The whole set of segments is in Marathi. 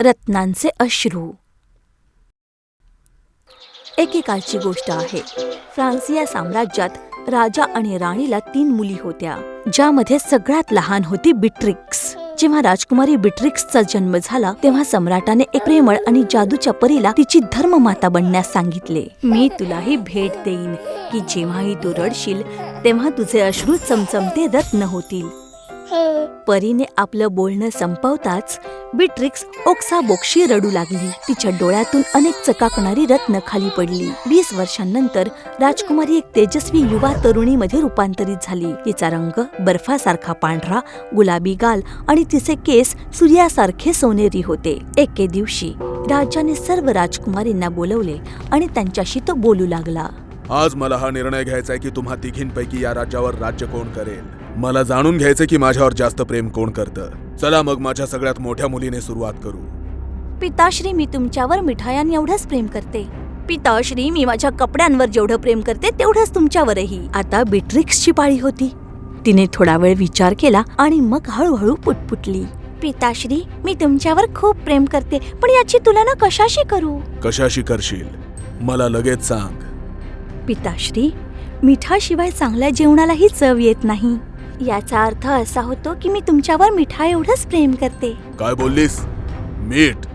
रत्नांचे अश्रू. एकेकाळची गोष्ट आहे. फ्रान्सिया साम्राज्यात राजा आणि राणीला तीन मुली होत्या ज्यामध्ये सगळ्यात लहान होती बिट्रिक्स. जेव्हा राजकुमारी बिट्रिक्सचा जन्म झाला तेव्हा सम्राटाने एक प्रेमळ आणि जादूच्या परीला तिची धर्ममाता बनण्यास सांगितले. मी तुलाही भेट देईन की जेव्हाही तू रडशील तेव्हा तुझे अश्रू चमचमते रत्न होतील. परीने आपलं बोलणं संपवताच बिट्रिक्स ओक्साबोक्शी रडू लागली. तिच्या डोळ्यातून अनेक चकाकणारी रत्न खाली पडली. वीस वर्षांनंतर राजकुमारी एक तेजस्वी युवा तरुणीमध्ये रूपांतरित झाली. तिचा रंग बर्फासारखा पांढरा गुलाबी गाल आणि तिचे केस सूर्यासारखे सोनेरी होते. एके दिवशी राजाने सर्व राजकुमारींना बोलवले आणि त्यांच्याशी तो बोलू लागला. आज मला हा निर्णय घ्यायचा आहे की तुम्हा तिघींपैकी या राज्यावर राज्य कोण करेल? मला जाणून घ्यायचं की माझ्यावर जास्त प्रेम कोण करतं? चला मग माझ्या सगळ्यात मोठ्या मुलीने सुरुवात करू. पिताश्री मी तुमच्यावर मिठायां एवढंच प्रेम करते. पिताश्री मी माझ्या कपड्यांवर जेवढं प्रेम करते तेवढंच तुमच्यावरही. आता बिट्रिक्सची पाळी होती. तिने थोडा वेळ विचार केला आणि मग हळूहळू पुटपुटली पिताश्री मी तुमच्यावर खूप प्रेम करते पण याची तुलना कशाशी करू? कशाशी करशील? मला लगेच सांग. पिताश्री मिठाशिवाय चांगल्या जेवणालाही चव येत नाही. याचा अर्थ असा होतो की मी तुमच्यावर मिठा एवढंच प्रेम करते. काय बोललीस? मीठ.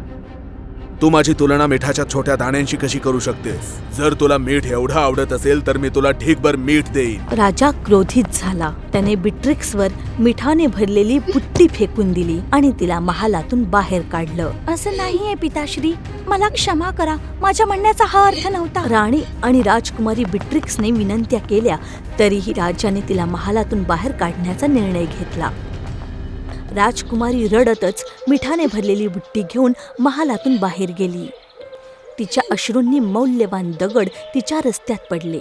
तू माझी तुलना मिठाच्या छोट्या दाण्यांशी कशी करू शकतेस जर तुला मीठ एवढं आवडत असेल तर मी तुला ठीकभर मीठ देईन. राजा क्रोधित झाला. त्याने बिट्रिक्सवर मिठाने भरलेली बुट्टी फेकून दिली आणि तिला महालातून बाहेर काढलं. असं नाहीये पिताश्री. मला क्षमा करा. माझ्या म्हणण्याचा हा अर्थ नव्हता. राणी आणि राजकुमारी बिट्रिक्सने विनंत्या केल्या तरीही राजाने तिला महालातून बाहेर काढण्याचा निर्णय घेतला. राजकुमारी रडतच मिठाने भरलेली बुट्टी घेऊन महालातून बाहेर गेली. तिच्या अश्रूंनी मौल्यवान दगड तिच्या रस्त्यात पडले.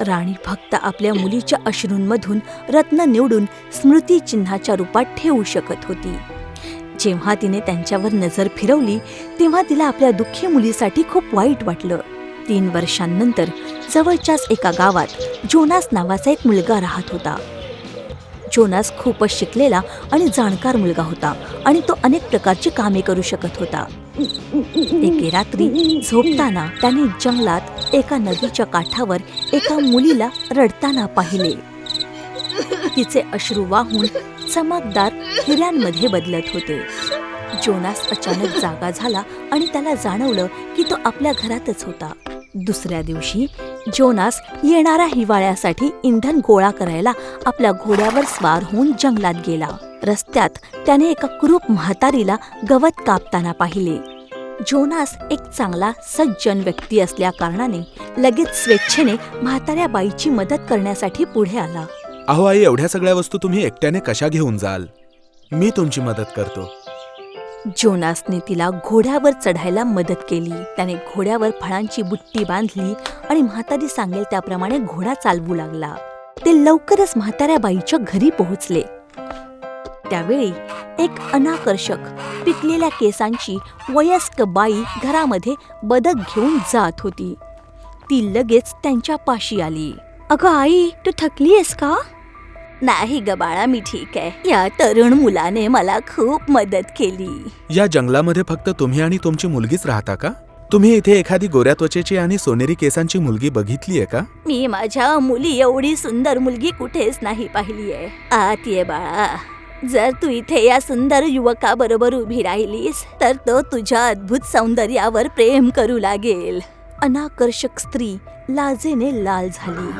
राणी फक्त आपल्या मुलीच्या अश्रूंमधून रत्न निवडून स्मृती चिन्हाच्या रूपात ठेवू शकत होती. जेव्हा तिने त्यांच्यावर नजर फिरवली तेव्हा तिला आपल्या दुःखी मुलीसाठी खूप वाईट वाटलं. तीन वर्षांनंतर जवळच्याच एका गावात जोनास नावाचा एक मुलगा राहत होता. जोनास खूपच शिकलेला आणि जाणकार मुलगा होता आणि तो अनेक प्रकारची कामे करू शकत होता. एके रात्री झोपताना त्याने जंगलात एका नदीच्या काठावर एका मुलीला रडताना पाहिले. तिचे अश्रू वाहून चमकदार हिऱ्यांमध्ये बदलत होते. जोनास अचानक जागा झाला आणि त्याला जाणवलं की तो आपल्या घरातच होता. दुसऱ्या दिवशी जोनास येणाऱ्या हिवाळ्यासाठी इंधन गोळा करायला आपल्या घोड्यावर स्वार होऊन जंगलात गेला. रस्त्यात त्याने एका कुरूप म्हातारीला गवत कापताना पाहिले. जोनास एक चांगला सज्जन व्यक्ती असल्या कारणाने लगेच स्वेच्छेने म्हाताऱ्या बाईची मदत करण्यासाठी पुढे आला. अहो आई एवढ्या सगळ्या वस्तू तुम्ही एकट्याने कशा घेऊन जाल? मी तुमची मदत करतो. जोनासने तिला घोड्यावर चढायला मदत केली. त्याने घोड्यावर फळांची बुट्टी बांधली आणि म्हातारी सांगेल त्याप्रमाणे घोडा चालवू लागला. ते लवकरच म्हाताऱ्या बाईच्या घरी पोहोचले. त्यावेळी एक अनाकर्षक पिकलेल्या केसांची वयस्क बाई घरामध्ये बदक घेऊन जात होती. ती लगेच त्यांच्या पाशी आली. अगं आई तू थकलीयस का? नाही ग बाळा मी ठीक आहे. या तरुण मुलाने मला खूप मदत केली. या जंगलामध्ये फक्त तुम्ही आणि तुमची मुलगीच राहता का? तुम्ही इथे एखादी गोऱ्या त्वचेची आणि सोनेरी केसांची मुलगी बघितलीये का? मी माझ्या मुली एवढी सुंदर मुलगी कुठेच नाही पाहिलीये आत ये बाळा. जर तू इथे या सुंदर युवकाबरोबर उभी राहिलीस तर तो तुझ्या अद्भुत सौंदर्यावर प्रेम करू लागेल. अनाकर्षक स्त्री लाजेने लाल झाली.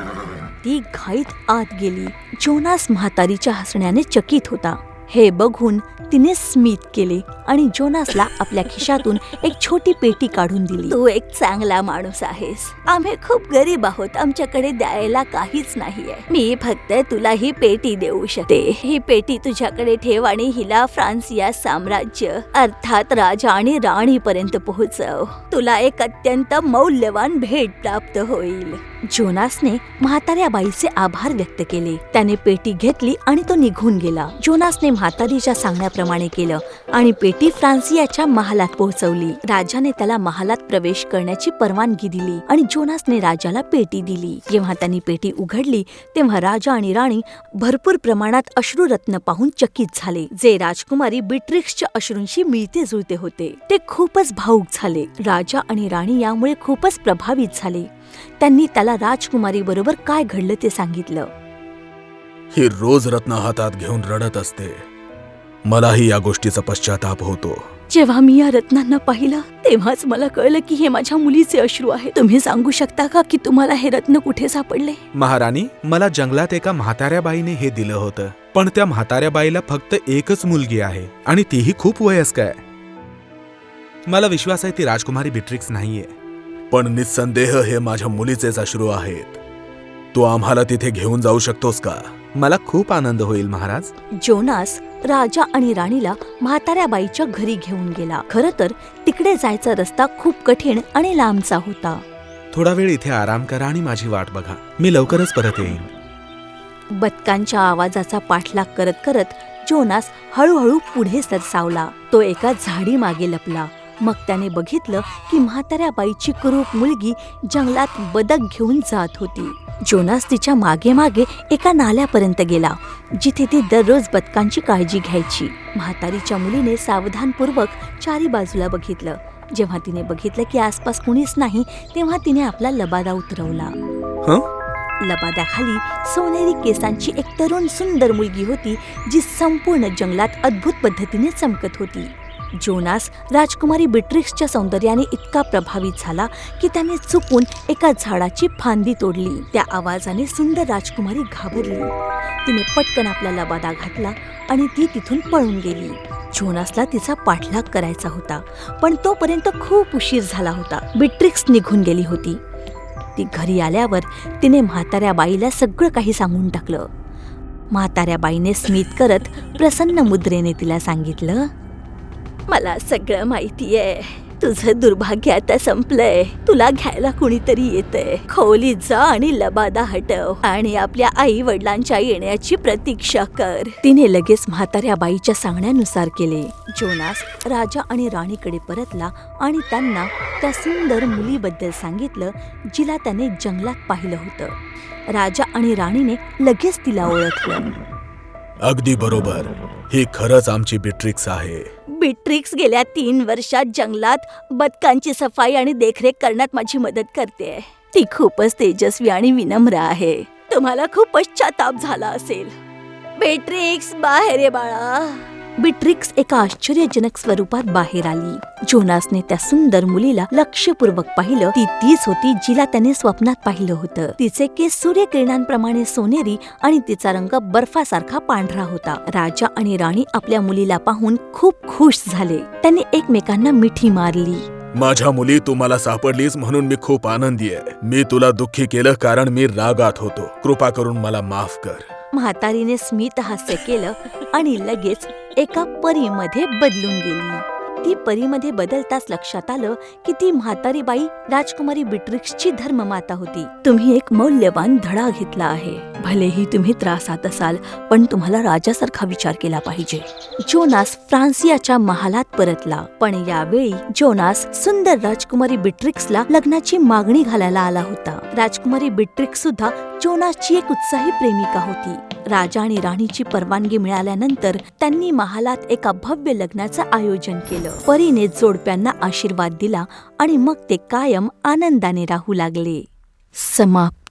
ती घाईत आत गेली. जोनास म्हातारीच्या हसण्याने चकित होता. हे बघून तिने स्मित केले. आणि जोनासला आपल्या खिशातून एक छोटी पेटी काढून दिली. तू एक चांगला माणूस आहेस. आम्ही खूप गरीब आहोत. आमच्याकडे द्यायला काहीच नाहीये. मी फक्त तुला ही पेटी देऊ शकते. ही पेटी तुझ्याकडे ठेव आणि हिला फ्रान्सिया साम्राज्य अर्थात राजा आणि राणी पर्यंत पोहोचव. तुला एक अत्यंत मौल्यवान भेट प्राप्त होईल. जोनासने म्हाताऱ्या बाईचे आभार व्यक्त केले. त्याने पेटी घेतली आणि तो निघून गेला. जोनासने म्हातारीच्या सांगण्याप्रमाणे केलं आणि पेटी फ्रान्सियाच्या महालात पोहोचवली. राजाने त्याला महालात प्रवेश करण्याची परवानगी दिली आणि जोनासने राजाला पेटी दिली. जेव्हा त्यांनी पेटी उघडली तेव्हा राजा आणि राणी भरपूर प्रमाणात अश्रुरत्न पाहून चकित झाले. जे राजकुमारी बिट्रिक्सच्या अश्रूंशी मिळते जुळते होते. ते खूपच भाऊक झाले. राजा आणि राणी यामुळे खूपच प्रभावित झाले. त्यांनी त्याला राजकुमारी बरोबर काय घडलं ते सांगितलं. ही रोज रत्न हातात घेऊन रडत असते. मलाही या गोष्टीचा पश्चाताप होतो. जेव्हा मी या रत्नांना पाहिलं तेव्हाच मला कळलं की हे माझ्या मुलीचे अश्रू आहे. तुम्ही सांगू शकता का की तुम्हाला हे रत्न कुठे सापडले? महाराणी मला जंगलात एका म्हाताऱ्या बाईने हे दिलं होतं. पण त्या म्हाताऱ्या बाईला फक्त एकच मुलगी आहे आणि तीही खूप वयस्क आहे. मला विश्वास आहे ती राजकुमारी बिट्रिक्स नाहीये. पण निस्संदेह हे माझ्या मुलीचेच अश्रू आहेत. तू आम्हाला तिथे घेऊन जाऊ शकतोस का? मला खूप आनंद होईल महाराज. जोनास राजा आणि राणीला म्हाताऱ्या बाईच्या घरी घेऊन गेला. खर तर तिकडे जायचा रस्ता खूप कठीण आणि लांबचा होता. थोडा वेळ इथे आराम करा आणि माझी वाट बघा. मी लवकरच परत येईन. बदकांच्या आवाजाचा पाठलाग करत करत जोनास हळूहळू पुढे सरसावला. तो एका झाडी मागे लपला. मग त्याने बघितलं की म्हाताऱ्या बाईची कुरूप मुलगी जंगलात बदक घेऊन जात होती. जोनास तिच्यामागे मागे एका नाल्यापर्यंत गेला जिथे ती दररोज बदकांची काळजी घ्यायची. म्हातारीच्या मुलीने सावधानपूर्वक चारी बाजूला बघितलं. जेव्हा तिने बघितलं की आसपास कुणीच नाही तेव्हा तिने आपला लबादा उतरवला? लबाद्याखाली सोनेरी केसांची एक तरुण सुंदर मुलगी होती जी संपूर्ण जंगलात अद्भुत पद्धतीने चमकत होती. जोनास राजकुमारी बिट्रिक्सच्या सौंदर्याने इतका प्रभावित झाला की त्याने चुकून एका झाडाची फांदी तोडली. त्या आवाजाने सुंदर राजकुमारी घाबरली. तिने पटकन आपला लबादा घातला आणि ती तिथून पळून गेली. जोनासला तिचा पाठलाग करायचा होता पण तोपर्यंत खूप उशीर झाला होता. बिट्रिक्स निघून गेली होती. ती घरी आल्यावर तिने म्हाताऱ्या बाईला सगळं काही सांगून टाकलं. म्हाताऱ्या बाईने स्मित करत प्रसन्न मुद्रेने तिला सांगितलं मला सगळं माहितीये. तुझं दुर्भाग्य आता संपलंय. तुला घ्यायला कुणीतरी येतंय. खोली जा आणि लबादा हटव आणि आपल्या आई वडिलांच्या येण्याची प्रतीक्षा कर. तिने लगेच म्हाताऱ्या बाईच्या सांगण्यानुसार केले. जोनास राजा आणि राणीकडे परतला आणि त्यांना त्या सुंदर मुलीबद्दल सांगितलं जिला त्याने जंगलात पाहिलं होतं. राजा आणि राणीने लगेच तिला ओळखलं. अगदी बरोबर. ही खरंच आमची बिट्रिक्स आहे. बिट्रिक्स गेल्या तीन वर्षात जंगलात बदकांची सफाई आणि देखरेख करण्यात माझी मदत करते. ती खूपच तेजस्वी आणि विनम्र आहे. तुम्हाला खूप पश्चाताप झाला असेल. बेट्रिक्स बाहेर ये बाळा. बिट्रिक्स एका आश्चर्यजनक स्वरूपात बाहेर आली. जोनासने त्या सुंदर मुलीला लक्षपूर्वक पाहिलं. ती तीच होती जिला त्याने स्वप्नात पाहिलं होतं. तिचे केस सूर्यकिरणांप्रमाणे सोनेरी आणि तिचा रंग बर्फासारखा पांढरा होता. राजा आणि राणी आपल्या मुलीला पाहून खूप खुश झाले. त्यांनी एकमेकांना मिठी मारली. माझ्या मुली तू मला सापडलीस म्हणून मी खूप आनंदी आहे. मी तुला दुःखी केलं कारण मी रागात होतो. कृपा करून मला माफ कर. म्हातारीने स्मित हास्य केलं आणि लगेच एका परीमध्ये बदलून गेली. ती परीमध्ये बदलताच लक्षात आलं की ती म्हातारी बाई राजकुमारी बिट्रिक्सची धर्ममाता होती. तुम्ही एक मौल्यवान धडा घेतला आहे. भलेही तुम्ही त्रासात असाल पण तुम्हाला राजासारखा विचार केला पाहिजे. जोनास फ्रान्सियाच्या महालात परतला. पण यावेळी जोनास सुंदर राजकुमारी बिट्रिक्सला लग्नाची मागणी घालायला आला होता. राजकुमारी बिट्रिक्स सुद्धा जोनासची एक उत्साही प्रेमिका होती. राजा आणि राणीची परवानगी मिळाल्यानंतर त्यांनी महालात एका भव्य लग्नाचं आयोजन केलं. परीने जोडप्यांना आशीर्वाद दिला आणि मग ते कायम आनंदाने राहू लागले. समाप्त.